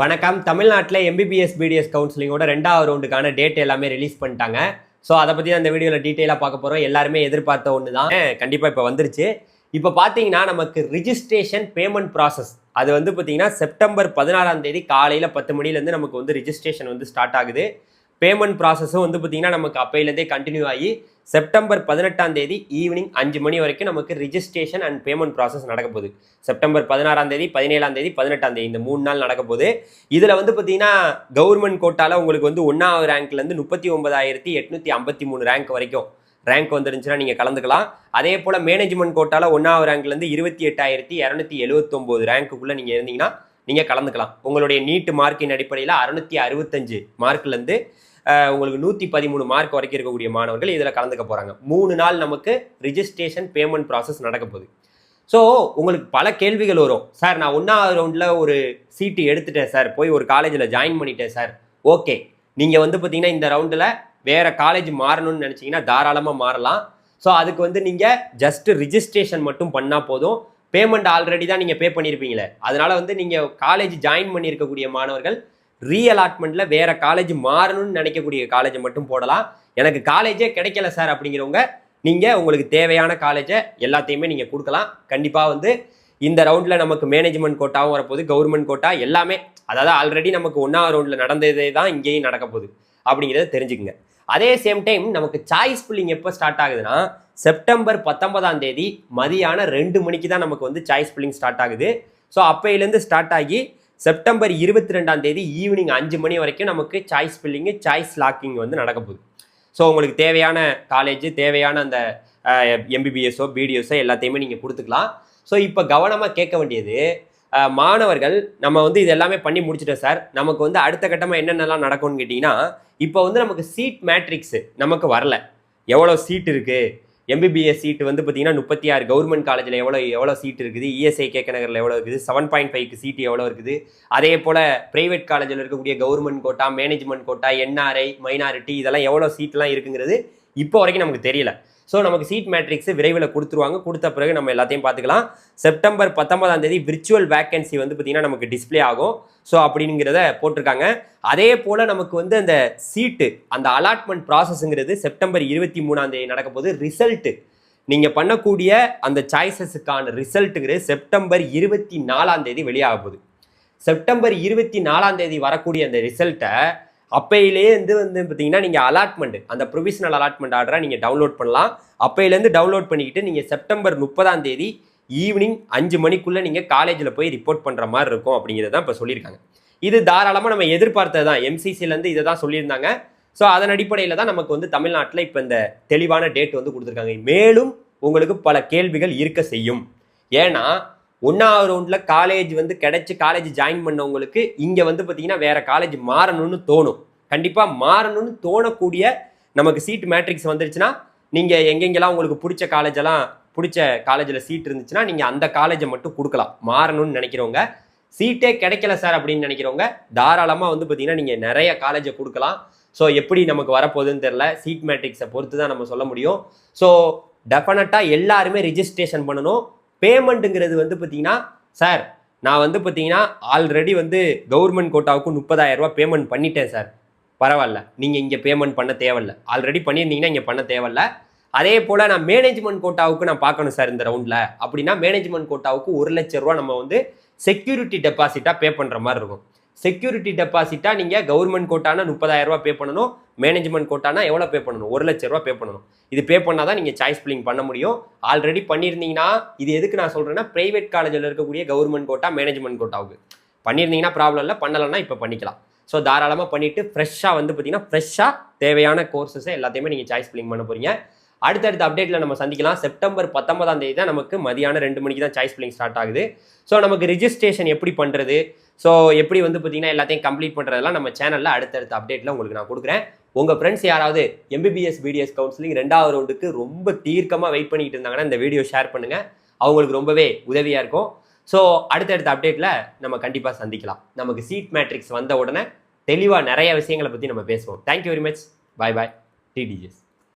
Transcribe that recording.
வணக்கம். தமிழ்நாட்டில் MBBS BDS கவுன்சிலிங்கோட ரெண்டாவது ரவுண்டுக்கான டேட் எல்லாமே ரிலீஸ் பண்ணிட்டாங்க. ஸோ அதை பற்றி அந்த வீடியோவில் டீட்டெயிலாக பார்க்க போகிறோம் எல்லாருமே எதிர்பார்த்த ஒன்று தான் கண்டிப்பாக இப்போ வந்துருச்சு. இப்போ பார்த்தீங்கன்னா நமக்கு ரிஜிஸ்ட்ரேஷன் பேமெண்ட் ப்ராசஸ் அது வந்து பார்த்தீங்கன்னா செப்டம்பர் பதினாறாம் தேதி காலையில் பத்து மணிலேருந்து நமக்கு வந்து ரிஜிஸ்ட்ரேஷன் வந்து ஸ்டார்ட் ஆகுது. பேமெண்ட் ப்ராசஸும் வந்து பார்த்தீங்கன்னா நமக்கு அப்பையிலேருந்தே கண்டினியூ ஆகி செப்டம்பர் பதினெட்டாம் தேதி ஈவினிங் அஞ்சு மணி வரைக்கும் நமக்கு ரிஜிஸ்ட்ரேஷன் அண்ட் பேமெண்ட் ப்ராசஸ் நடக்க போகுது. செப்டம்பர் பதினாறாம் தேதி பதினேழாம் தேதி பதினெட்டாம் தேதி இந்த மூணு நாள் நடக்க போகுது. இதில் வந்து பார்த்தீங்கன்னா கவர்மெண்ட் கோட்டாவில் உங்களுக்கு வந்து ஒன்றாவது ரேங்க்லேருந்து முப்பத்தி ஒன்பதாயிரத்தி எட்நூற்றி ஐம்பத்தி மூணு ரேங்க் வரைக்கும் ரேங்க் வந்துருந்துச்சுன்னா நீங்கள் கலந்துக்கலாம். அதே போல் மேனேஜ்மெண்ட் கோட்டால ஒன்றாவது ரேங்க்லேருந்து இருபத்தி எட்டாயிரத்தி இரநூத்தி எழுபத்தொம்போது ரேங்க்குள்ளே நீங்கள் இருந்தீங்கன்னா நீங்கள் கலந்துக்கலாம். உங்களுடைய நீட்டு மார்க்கின் அடிப்படையில் அறுநூத்தி அறுபத்தஞ்சு மார்க்லேருந்து உங்களுக்கு நூற்றி பதிமூணு மார்க் வரைக்கும் இருக்கக்கூடிய மாணவர்கள் இதில் கலந்துக்க போகிறாங்க மூணு நாள் நமக்கு ரிஜிஸ்ட்ரேஷன் பேமெண்ட் ப்ராசஸ் நடக்க போகுது. ஸோ உங்களுக்கு பல கேள்விகள் வரும். சார் நான் ஒன்றாவது ரவுண்டில் ஒரு சீட்டு எடுத்துட்டேன் சார். போய் ஒரு காலேஜில் ஜாயின் பண்ணிட்டேன் சார். ஓகே நீங்கள் வந்து பார்த்தீங்கன்னா இந்த ரவுண்டில் வேறு காலேஜ் மாறணும்னு நினச்சிங்கன்னா தாராளமாக மாறலாம். ஸோ அதுக்கு வந்து நீங்கள் ஜஸ்ட்டு ரிஜிஸ்ட்ரேஷன் மட்டும் பண்ணால் போதும். பேமெண்ட் ஆல்ரெடி தான் நீங்கள் பே பண்ணியிருப்பீங்களே அதனால் வந்து நீங்கள் காலேஜ் ஜாயின் பண்ணியிருக்கக்கூடிய மாணவர்கள் ரீஅலாட்மெண்ட்டில் வேறு காலேஜ் மாறணும்னு நினைக்கக்கூடிய காலேஜை மட்டும் போடலாம். எனக்கு காலேஜே கிடைக்கல சார் அப்படிங்கிறவங்க நீங்கள் உங்களுக்கு தேவையான காலேஜை எல்லாத்தையுமே நீங்கள் கொடுக்கலாம். கண்டிப்பாக வந்து இந்த ரவுண்டில் நமக்கு மேனேஜ்மெண்ட் கோட்டாவும் வரப்போகுது கவர்மெண்ட் கோட்டா எல்லாமே அதாவது ஆல்ரெடி நமக்கு ஒன்றாவது ரவுண்டில் நடந்ததே தான் இங்கேயும் நடக்க போகுது அப்படிங்கிறத தெரிஞ்சுக்குங்க. அதே சேம் டைம் நமக்கு சாய்ஸ் புல்லிங் எப்போ ஸ்டார்ட் ஆகுதுன்னா செப்டம்பர் பத்தொன்பதாம் தேதி மதியான ரெண்டு மணிக்கு தான் நமக்கு வந்து சாய்ஸ் பில்லிங் ஸ்டார்ட் ஆகுது. ஸோ அப்பையிலேருந்து ஸ்டார்ட் ஆகி செப்டம்பர் இருபத்தி ரெண்டாம் தேதி ஈவினிங் அஞ்சு மணி வரைக்கும் நமக்கு சாய்ஸ் பில்லிங்கு சாய்ஸ் லாக்கிங் வந்து நடக்க போகுது. ஸோ உங்களுக்கு தேவையான காலேஜ் தேவையான அந்த எம்பிபிஎஸ்ஸோ பிடிஎஸோ எல்லாத்தையுமே நீங்கள் கொடுத்துக்கலாம். ஸோ இப்போ கவனமாக கேட்க வேண்டியது மாணவர்கள் நம்ம வந்து இது எல்லாமே பண்ணி முடிச்சிட்டோம் சார் நமக்கு வந்து அடுத்த கட்டமாக என்னென்னலாம் நடக்கும்னு கேட்டிங்கன்னா இப்போ வந்து நமக்கு சீட் மேட்ரிக்ஸு நமக்கு வரல. எவ்வளோ சீட் இருக்குது எம்பிபிஎஸ் சீட்டு வந்து பார்த்தீங்கன்னா முப்பத்தி ஆறு கவர்மெண்ட் காலேஜில் எவ்வளோ எவ்வளோ சீட் இருக்குது? இஎஸ்ஐ கேக்க நகரில் எவ்வளோ இருக்குது? செவன் பாயிண்ட் ஃபைவ்க்கு சீட் எவ்வளோ இருக்குது? அதே போல் ப்ரைவேட் காலேஜில் இருக்கக்கூடிய government quota management quota NRI minority இதெல்லாம் எவ்வளோ சீட்லாம் இருக்குங்கிறது இப்போ வரைக்கும் நமக்கு தெரியல. ஸோ நமக்கு சீட் மேட்ரிக்ஸ் விரைவில் கொடுத்துருவாங்க. கொடுத்த பிறகு நம்ம எல்லாத்தையும் பார்த்துக்கலாம். செப்டம்பர் பத்தொன்பதாம் தேதி விர்ச்சுவல் வேக்கன்சி வந்து பார்த்தீங்கன்னா நமக்கு டிஸ்ப்ளே ஆகும். ஸோ அப்படிங்கிறத போட்டிருக்காங்க. அதே போல் நமக்கு வந்து அந்த சீட்டு அந்த அலாட்மெண்ட் ப்ராசஸ்ங்கிறது செப்டம்பர் இருபத்தி மூணாம் தேதி நடக்க போது ரிசல்ட்டு நீங்கள் பண்ணக்கூடிய அந்த சாய்ஸஸுக்கான ரிசல்ட்டுங்கிறது செப்டம்பர் இருபத்தி நாலாம் தேதி வெளியாக போகுது. செப்டம்பர் இருபத்தி நாலாம் தேதி வரக்கூடிய அந்த ரிசல்ட்டை அப்பையிலேயே வந்து வந்து பார்த்தீங்கன்னா நீங்கள் அலாட்மெண்ட் அந்த ப்ரொவிஷனல் அலாட்மெண்ட் ஆர்டரை நீங்கள் டவுன்லோட் பண்ணலாம். அப்பையிலேருந்து டவுன்லோட் பண்ணிக்கிட்டு நீங்கள் செப்டம்பர் முப்பதாம் தேதி ஈவினிங் அஞ்சு மணிக்குள்ளே நீங்கள் காலேஜில் போய் ரிப்போர்ட் பண்ணுற மாதிரி இருக்கும் அப்படிங்கிறத தான் இப்போ சொல்லியிருக்காங்க. இது தாராளமாக நம்ம எதிர்பார்த்தது தான். எம்சிசிலேருந்து இதை தான் சொல்லியிருந்தாங்க. ஸோ அதன் அடிப்படையில் தான் நமக்கு வந்து தமிழ்நாட்டில் இப்போ இந்த தெளிவான டேட் வந்து கொடுத்துருக்காங்க. மேலும் உங்களுக்கு பல கேள்விகள் இருக்க செய்யும். ஏன்னா ஒன்றாவது ரவுண்டில் காலேஜ் வந்து கிடைச்சி காலேஜ் ஜாயின் பண்ணவங்களுக்கு இங்கே வந்து பார்த்தீங்கன்னா வேறு காலேஜ் மாறணும்னு தோணும். கண்டிப்பாக மாறணும்னு தோணக்கூடிய நமக்கு சீட் மேட்ரிக்ஸ் வந்துருச்சுன்னா நீங்கள் எங்கெங்கெல்லாம் உங்களுக்கு பிடிச்ச காலேஜெல்லாம் பிடிச்ச காலேஜில் சீட் இருந்துச்சுன்னா நீங்கள் அந்த காலேஜை மட்டும் கொடுக்கலாம். மாறணும்னு நினைக்கிறவங்க சீட்டே கிடைக்கல சார் அப்படின்னு நினைக்கிறவங்க தாராளமாக வந்து பார்த்தீங்கன்னா நீங்கள் நிறைய காலேஜை கொடுக்கலாம். ஸோ எப்படி நமக்கு வரப்போகுதுன்னு தெரில சீட் மேட்ரிக்ஸை பொறுத்து தான் நம்ம சொல்ல முடியும். ஸோ டெஃபினட்டாக எல்லாருமே ரிஜிஸ்ட்ரேஷன் பண்ணணும். பேமெண்ட்டுங்கிறது வந்து பார்த்தீங்கன்னா சார் நான் வந்து பார்த்தீங்கன்னா ஆல்ரெடி வந்து கவர்மெண்ட் கோட்டாவுக்கு முப்பதாயிரம் ரூபா பேமெண்ட் பண்ணிட்டேன் சார் பரவாயில்ல. நீங்கள் இங்கே பேமெண்ட் பண்ண தேவையில்ல. ஆல்ரெடி பண்ணியிருந்தீங்கன்னா இங்கே பண்ண தேவையில்ல. அதே போல் நான் மேனேஜ்மெண்ட் கோட்டாவுக்கு நான் பார்க்கணும் சார் இந்த ரவுண்டில் அப்படின்னா மேனேஜ்மெண்ட் கோட்டாவுக்கு ஒரு லட்ச ரூபா நம்ம வந்து செக்யூரிட்டி டெபாசிட்டாக பே பண்ணுற மாதிரி இருக்கும். செக்யூரிட்டி டெபாசிட்டாக நீங்கள் கவர்மெண்ட் கோட்டானா முப்பதாயிரம் ரூபா பே பண்ணணும். மேனேஜ்மெண்ட் கோட்டானா எவ்வளோ பே பண்ணணும்? ஒரு லட்ச ரூபா பே பண்ணணும். இது பே பண்ணால் தான் நீங்கள் சாய்ஸ் பில்லிங் பண்ண முடியும். ஆல்ரெடி பண்ணியிருந்தீங்கன்னா இது எதுக்கு நான் சொல்கிறேன்னா ப்ரைவேட் காலேஜில் இருக்கக்கூடிய கவர்மெண்ட் கோட்டா மேனேஜ்மெண்ட் கோட்டாவுக்கு பண்ணியிருந்தீங்கன்னா ப்ராப்ளம் இல்லை பண்ணலைன்னா இப்போ பண்ணிக்கலாம். ஸோ தாராளமாக பண்ணிவிட்டு ஃப்ரெஷ்ஷாக வந்து பார்த்தீங்கன்னா ஃப்ரெஷ்ஷாக தேவையான கோர்சஸை எல்லாத்தையுமே நீங்கள் சாய்ஸ் பில்லிங் பண்ண போகிறீங்க அடுத்தடுத்த அப்டேட்டில் நம்ம சந்திக்கலாம். செப்டம்பர் பத்தொன்பதாம் தேதி தான் நமக்கு மதியான ரெண்டு மணிக்கு தான் சாய்ஸ் பிள்ளைங்க ஸ்டார்ட் ஆகுது. ஸோ நமக்கு ரிஜிஸ்ட்ரேஷன் எப்படி பண்ணுறது ஸோ எப்படி வந்து பார்த்தீங்கன்னா எல்லாத்தையும் கம்ப்ளீட் பண்ணுறதெல்லாம் நம்ம சேனலில் அடுத்தடுத்த அப்டேட்டில் உங்களுக்கு நான் கொடுக்குறேன். உங்கள் ஃப்ரெண்ட்ஸ் யாராவது எம்பிபிஎஸ் பிடிஎஸ் கவுன்சிலிங் ரெண்டாவது ரவுண்டுக்கு ரொம்ப தீர்க்கமாக வெயிட் பண்ணிக்கிட்டு இருந்தாங்கன்னா இந்த வீடியோ ஷேர் பண்ணுங்கள் அவங்களுக்கு ரொம்பவே உதவியாக இருக்கும். ஸோ அடுத்தடுத்த அப்டேட்டில் நம்ம கண்டிப்பாக சந்திக்கலாம். நமக்கு சீட் மேட்ரிக்ஸ் வந்த உடனே தெளிவாக நிறைய விஷயங்களை பற்றி நம்ம பேசுவோம். Thank you very much bye bye டிடிஜிஎஸ்